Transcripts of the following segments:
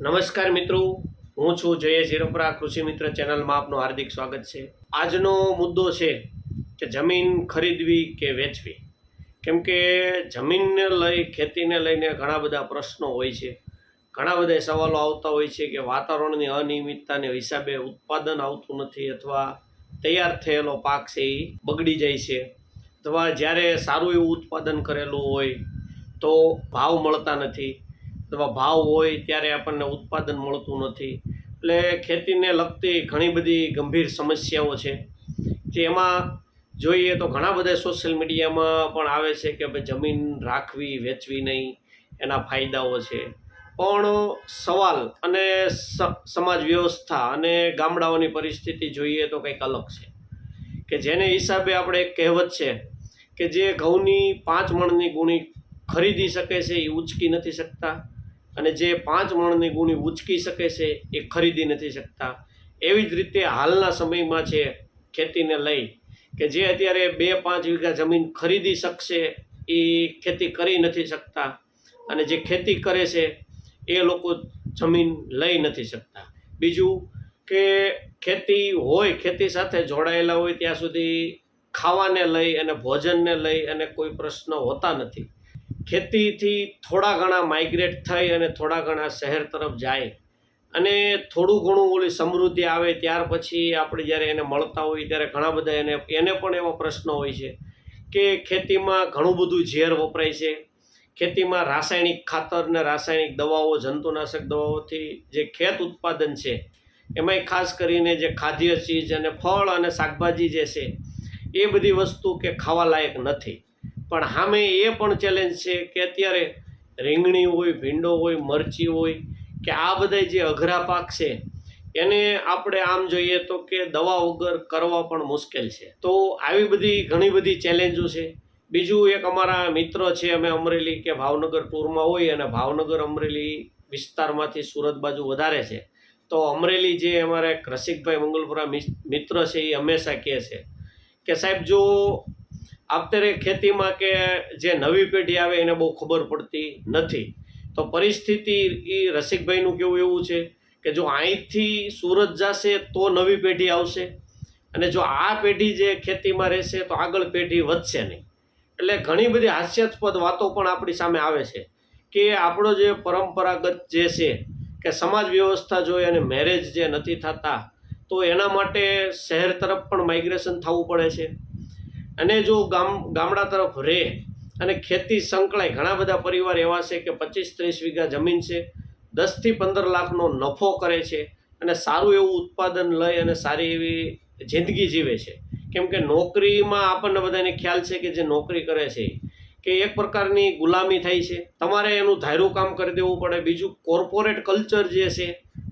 નમસ્કાર મિત્રો, હું છું જયેશ હિરપરા કૃષિ મિત્ર ચેનલમાં આપનું હાર્દિક સ્વાગત છે. આજનો મુદ્દો છે કે જમીન ખરીદવી કે વેચવી. કેમ કે જમીનને લઈ, ખેતીને લઈને ઘણા બધા પ્રશ્નો હોય છે. ઘણા બધા સવાલો આવતા હોય છે કે વાતાવરણની અનિયમિતતાને હિસાબે ઉત્પાદન આવતું નથી અથવા તૈયાર થયેલો પાક છે એ બગડી જાય છે અથવા જ્યારે સારું એવું ઉત્પાદન કરેલું હોય તો ભાવ મળતા નથી. અથવા ભાવ હોય ત્યારે આપણને ઉત્પાદન મળતું નથી. એટલે ખેતીને લગતી ઘણી બધી ગંભીર સમસ્યાઓ છે. જે એમાં જોઈએ તો ઘણા બધા સોશિયલ મીડિયામાં પણ આવે છે કે ભાઈ જમીન રાખવી, વેચવી નહીં, એના ફાયદાઓ છે. પણ સવાલ અને સમાજ વ્યવસ્થા અને ગામડાઓની પરિસ્થિતિ જોઈએ તો કંઈક અલગ છે. કે જેને હિસાબે આપણે એક કહેવત છે કે જે ઘઉંની પાંચ મણની ગુણી ખરીદી શકે છે એ ઉચકી નથી શકતા. અને જે પાંચ મણની ગુણી ઉચકી શકે છે એ ખરીદી નથી શકતા. એવી જ રીતે હાલના સમયમાં છે ખેતીને લઈ કે જે અત્યારે બે પાંચ વીઘા જમીન ખરીદી શકશે એ ખેતી કરી નથી શકતા અને જે ખેતી કરે છે એ લોકો જમીન લઈ નથી શકતા. બીજું કે ખેતી હોય, ખેતી સાથે જોડાયેલા હોય ત્યાં સુધી ખાવાને લઈ અને ભોજનને લઈ અને કોઈ પ્રશ્ન હોતા નથી. ખેતીથી થોડા ઘણા માઇગ્રેટ થઈ અને થોડા ઘણા શહેર તરફ જાય અને થોડું ઘણું ઓલી સમૃદ્ધિ આવે ત્યાર પછી આપણે જ્યારે એને મળતા હોય ત્યારે ઘણા બધા એને એને પણ એવા પ્રશ્નો હોય છે કે ખેતીમાં ઘણું બધું ઝેર વપરાય છે. ખેતીમાં રાસાયણિક ખાતર ને રાસાયણિક દવાઓ, જંતુનાશક દવાઓથી જે ખેત ઉત્પાદન છે, એમાંય ખાસ કરીને જે ખાદ્ય ચીજ અને ફળ અને શાકભાજી જે છે, એ બધી વસ્તુ કે ખાવાલાયક નથી. પણ સામે એ પણ ચેલેન્જ છે કે અત્યારે રીંગણી હોય, ભીંડો હોય, મરચી હોય, કે આ બધા જે અઘરા પાક છે, એને આપણે આમ જોઈએ તો કે દવા વગર કરવા પણ મુશ્કેલ છે. તો આવી બધી ઘણી બધી ચેલેન્જો છે. બીજું એક અમારા મિત્ર છે, અમે અમરેલી કે ભાવનગર ટૂરમાં હોય અને ભાવનગર અમરેલી વિસ્તારમાંથી સુરત બાજુ વધારે છે. તો અમરેલી જે અમારા રસિકભાઈ મંગલપુરા મિત્ર છે, એ હંમેશા કહે છે કે સાહેબ, જો અત્યારે ખેતીમાં કે જે નવી પેઢી આવે એને બહુ ખબર પડતી નથી. તો પરિસ્થિતિ એ રસિકભાઈનું કેવું એવું છે કે જો અહીંથી સુરત જશે તો નવી પેઢી આવશે અને જો આ પેઢી જે ખેતીમાં રહેશે તો આગળ પેઢી વધશે નહીં. એટલે ઘણી બધી હાસ્યાસ્પદ વાતો પણ આપણી સામે આવે છે કે આપણો જે પરંપરાગત જે છે કે સમાજ વ્યવસ્થા જોઈએ અને મેરેજ જે નથી થતા તો એના માટે શહેર તરફ પણ માઇગ્રેશન થવું પડે છે. અને જો ગામ ગામડા તરફ રહે અને ખેતી સંકળાય, ઘણા બધા પરિવાર એવા છે કે પચીસ ત્રીસ વીઘા જમીન છે દસથી પંદર લાખનો નફો કરે છે અને સારું એવું ઉત્પાદન લઈ અને સારી એવી જિંદગી જીવે છે. કેમ કે નોકરીમાં આપણને બધાને ખ્યાલ છે કે જે નોકરી કરે છે કે એક પ્રકારની ગુલામી થાય છે. તમારે એનું ધાર્યું કામ કરી દેવું પડે. બીજું કોર્પોરેટ કલ્ચર જે છે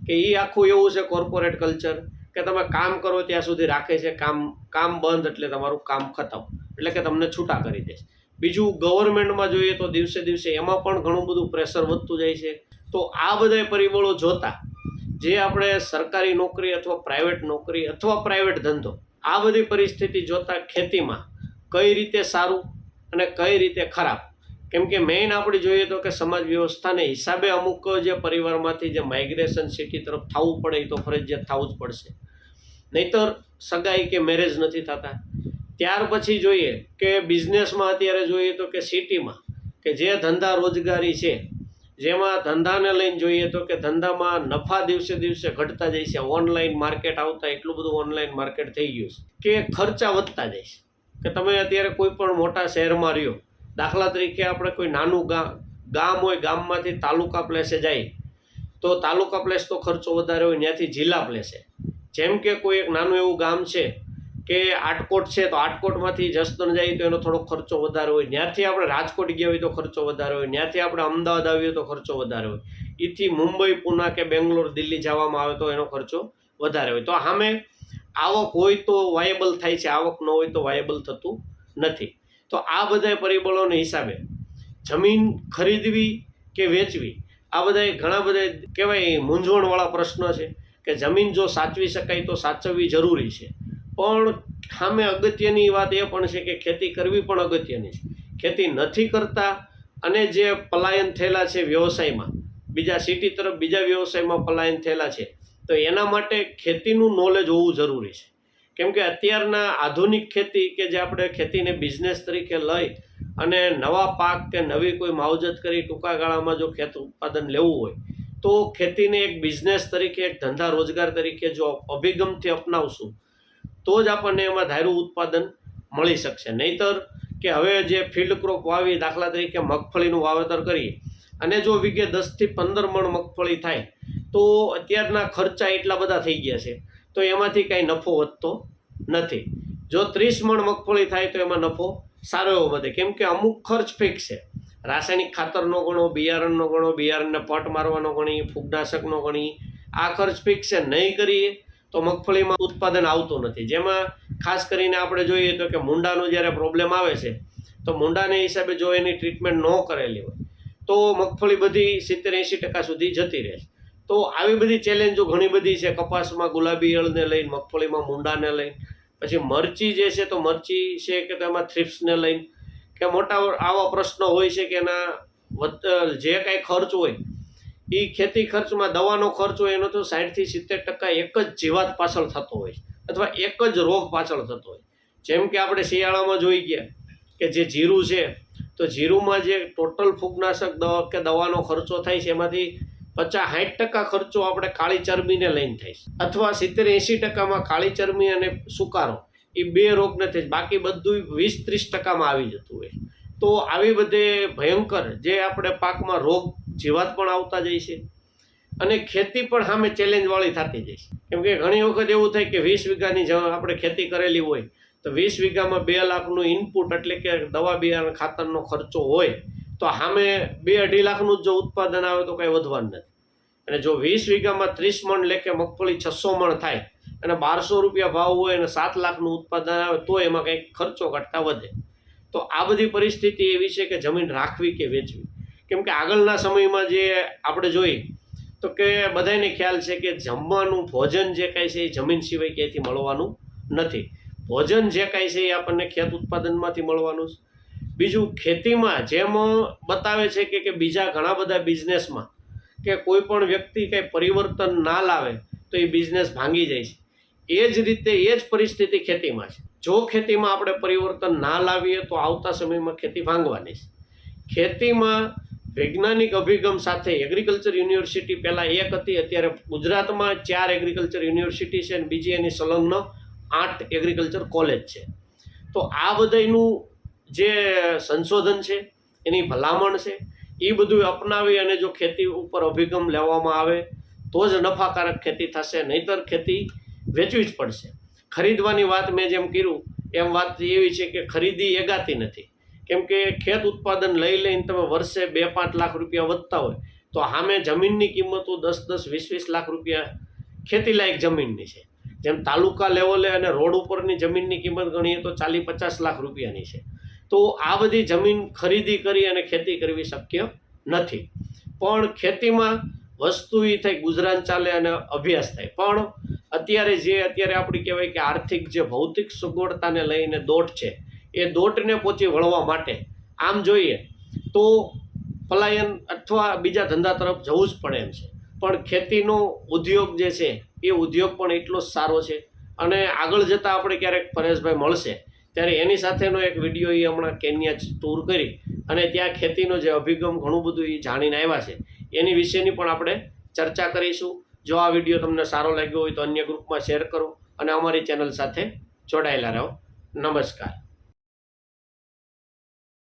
કે એ આખું એવું છે કોર્પોરેટ કલ્ચર કે તમે કામ કરો ત્યાં સુધી રાખે છે, કામ કામ બંધ એટલે તમારું કામ ખતમ, એટલે કે તમને છૂટા કરી દે બીજું ગવર્મેન્ટમાં જોઈએ તો દિવસે દિવસે એમાં પણ ઘણું બધું પ્રેશર વધતું જાય છે. તો આ બધા પરિબળો જોતા જે આપણે સરકારી નોકરી અથવા પ્રાઇવેટ નોકરી અથવા પ્રાઇવેટ ધંધો, આ બધી પરિસ્થિતિ જોતા ખેતીમાં કઈ રીતે સારું અને કઈ રીતે ખરાબ? કેમ કે મેઇન આપણે જોઈએ તો કે સમાજ વ્યવસ્થાને હિસાબે અમુક જે પરિવારમાંથી જે માઇગ્રેશન સિટી તરફ થવું પડે એ તો ફરજિયાત થવું જ પડશે. નહીતર સગાઈ કે મેરેજ નથી થતા. ત્યાર પછી જોઈએ કે બિઝનેસમાં અત્યારે જોઈએ તો કે સિટીમાં કે જે ધંધા રોજગારી છે, જેમાં ધંધાને લઈને જોઈએ તો કે ધંધામાં નફા દિવસે દિવસે ઘટતા જાય છે. ઓનલાઈન માર્કેટ આવતા એટલું બધું ઓનલાઈન માર્કેટ થઈ ગયું છે કે ખર્ચા વધતા જાય છે. કે તમે અત્યારે કોઈ પણ મોટા શહેરમાં રહ્યો દાખલા તરીકે આપણે કોઈ નાનું ગામ ગામ હોય, ગામમાંથી તાલુકા પ્લેસે જાય, તો તાલુકા પ્લેસ તો ખર્ચો વધારે હોય, ત્યાંથી જિલ્લા પ્લેસે જેમ કે કોઈ એક નાનું એવું ગામ છે કે આટકોટ છે, તો આટકોટમાંથી જસદણ જાય તો એનો થોડો ખર્ચો વધારે હોય. ત્યાંથી આપણે રાજકોટ ગયા હોય તો ખર્ચો વધારે હોય. ત્યાંથી આપણે અમદાવાદ આવીએ તો ખર્ચો વધારે હોય. એથી મુંબઈ, પુના કે બેંગ્લોર, દિલ્હી જવામાં આવે તો એનો ખર્ચો વધારે હોય. તો સામે આવક હોય તો વાયેબલ થાય છે, આવક ન હોય તો વાયેબલ થતું નથી. તો આ બધા પરિબળોને હિસાબે જમીન ખરીદવી કે વેચવી, આ બધા ઘણા બધા કહેવાય મૂંઝવણવાળા પ્રશ્ન છે કે જમીન જો સાચવી શકાય તો સાચવવી જરૂરી છે. પણ સામે અગત્યની વાત એ પણ છે કે ખેતી કરવી પણ અગત્યની છે. ખેતી નથી કરતા અને જે પલાયન થયેલા છે વ્યવસાયમાં, બીજા સિટી તરફ બીજા વ્યવસાયમાં પલાયન થયેલા છે, તો એના માટે ખેતીનું નોલેજ હોવું જરૂરી છે. કેમ કે અત્યારના આધુનિક ખેતી કે જે આપણે ખેતીને બિઝનેસ તરીકે લઈ અને નવા પાક કે નવી કોઈ માવજત કરી ટૂંકા ગાળામાં જો ખેત ઉત્પાદન લેવું હોય, તો ખેતીને એક બિઝનેસ તરીકે, એક ધંધા રોજગાર તરીકે જો અભિગમથી અપનાવશું, તો જ આપણને એમાં ધાર્યું ઉત્પાદન મળી શકશે. નહીતર કે હવે જે ફિલ્ડ ક્રોપ વાવી, દાખલા તરીકે મગફળીનું વાવેતર કરીએ અને જો વીઘે દસથી પંદર મણ મગફળી થાય, તો અત્યારના ખર્ચા એટલા બધા થઈ ગયા છે. તો એમાંથી કાંઈ નફો વધતો નથી. જો ત્રીસ મણ મગફળી થાય તો એમાં નફો સારો એવો વધે. કેમ કે અમુક ખર્ચ ફિક્સ છે. રાસાયણિક ખાતરનો ગણો, બિયારણનો ગણો, બિયારણને પટ મારવાનો ગણી, ફૂગનાશકનો ગણી, આ ખર્ચ ફિક્સ છે. નહીં કરીએ તો મગફળીમાં ઉત્પાદન આવતું નથી. જેમાં ખાસ કરીને આપણે જોઈએ તો કે મૂંડાનો જ્યારે પ્રોબ્લેમ આવે છે, તો મૂંડાને હિસાબે જો એની ટ્રીટમેન્ટ ન કરેલી હોય, તો મગફળી બધી સિત્તેર એંશી ટકા સુધી જતી રહે છે. તો આવી બધી ચેલેન્જો ઘણી બધી છે. કપાસમાં ગુલાબી ઈયળને લઈને, મગફળીમાં મૂંડાને લઈને, પછી મરચી જે છે તો મરચી છે કે તેમાં થ્રિપ્સને લઈને, કે મોટા આવા પ્રશ્નો હોય છે કે એના જે કાંઈ ખર્ચ હોય એ ખેતી ખર્ચમાં દવાનો ખર્ચ હોય એનો તો સાઠથી સિત્તેર ટકા એક જ જીવાત પાછળ થતો હોય અથવા એક જ રોગ પાછળ થતો હોય. જેમ કે આપણે શિયાળામાં જોઈ ગયા કે જે જીરું છે, તો જીરુંમાં જે ટોટલ ફૂગનાશક દવા કે દવાનો ખર્ચો થાય છે, એમાંથી પચાસ સાઠ ટકા ખર્ચો આપણે કાળી ચરબીને લઈને થાય છે. અથવા સિત્તેર એંશી ટકામાં કાળી ચરબી અને સુકારો, એ બે રોગ નથી. બાકી બધું વીસ ત્રીસ ટકામાં આવી જતું હોય તો આવી બધે ભયંકર જે આપણે પાકમાં રોગ જીવાત પણ આવતા જાય છે અને ખેતી પણ સામે ચેલેન્જવાળી થતી જાય છે. કેમ કે ઘણી વખત એવું થાય કે વીસ વીઘાની આપણે ખેતી કરેલી હોય, તો વીસ વીઘામાં બે લાખનું ઇનપુટ એટલે કે દવા બિયારણ ખાતરનો ખર્ચો હોય તો સામે બે અઢી લાખનું જ ઉત્પાદન આવે તો કાંઈ વધવાનું નથી. અને જો વીસ વીઘામાં ત્રીસ મણ લેખે મગફળી છસો મણ થાય અને બારસો રૂપિયા ભાવ હોય અને સાત લાખનું ઉત્પાદન આવે, તો એમાં કંઈક ખર્ચો ઘટતા વધે. તો આ બધી પરિસ્થિતિ એવી છે કે જમીન રાખવી કે વેચવી? કેમ કે આગળના સમયમાં જે આપણે જોઈએ તો કે બધાને ખ્યાલ છે કે જમવાનું ભોજન જે કાંઈ છે એ જમીન સિવાય ક્યાંયથી મળવાનું નથી. ભોજન જે કાંઈ છે એ આપણને ખેત ઉત્પાદનમાંથી મળવાનું છે. બીજું ખેતીમાં જેમ બતાવે છે કે કે બીજા ઘણા બધા બિઝનેસમાં કે કોઈ પણ વ્યક્તિ કંઈ પરિવર્તન ના લાવે તો એ બિઝનેસ ભાંગી જાય છે. એ જ રીતે એ જ પરિસ્થિતિ ખેતીમાં છે. જો ખેતીમાં આપણે પરિવર્તન ના લાવીએ તો આવતા સમયમાં ખેતી ભાંગવાની છે. ખેતીમાં વૈજ્ઞાનિક અભિગમ સાથે એગ્રીકલ્ચર યુનિવર્સિટી પહેલાં એક હતી, અત્યારે ગુજરાતમાં ચાર એગ્રીકલ્ચર યુનિવર્સિટી છે અને બીજી એની સંલગ્ન આઠ એગ્રીકલ્ચર કોલેજ છે. તો આ બધાનું જે સંશોધન છે, એની ભલામણ છે એ બધું અપનાવી અને જો ખેતી ઉપર અભિગમ લેવામાં આવે, તો જ નફાકારક ખેતી થશે, નહીતર ખેતી વેચવી જ પડશે. ખરીદવાની વાત મેં જેમ કીધું, એમ વાત એવી છે કે ખરીદી એગાતી નથી. કેમ કે ખેત ઉત્પાદન લઈ લઈને તમે વર્ષે બે પાંચ લાખ રૂપિયા વધતા હોય, તો સામે જમીનની કિંમતો દસ દસ વીસ વીસ લાખ રૂપિયા ખેતીલાયક જમીનની છે. જેમ તાલુકા લેવલે અને રોડ ઉપરની જમીનની કિંમત ગણીએ તો ચાલીસ પચાસ લાખ રૂપિયાની છે. તો આ બધી જમીન ખરીદી કરી અને ખેતી કરવી શક્ય નથી. પણ ખેતીમાં વસ્તુ એ થાય, ગુજરાન ચાલે અને અભ્યાસ થાય. પણ અત્યારે જે, અત્યારે આપણી કહેવાય કે આર્થિક જે ભૌતિક સગવડતાને લઈને દોટ છે, એ દોટને પહોંચી વળવા માટે આમ જોઈએ તો પલાયન અથવા બીજા ધંધા તરફ જવું જ પડે એમ છે. પણ ખેતીનો ઉદ્યોગ જે છે, એ ઉદ્યોગ પણ એટલો જ સારો છે. અને આગળ જતાં આપણે ક્યારેક પરેશભાઈ મળશે ત્યારે એની સાથેનો એક વીડિયો એ હમણાં કેન્યા ટૂર કરી અને ત્યાં ખેતીનો જે અભિગમ ઘણું બધું એ જાણીને આવ્યા છે. એની વિશેની પણ આપણે ચર્ચા કરીશું. જો આ વીડિયો તમને સારો લાગ્યો હોય તો અન્ય ગ્રુપમાં શેર કરો અને અમારી ચેનલ સાથે જોડાયેલા રહો. નમસ્કાર.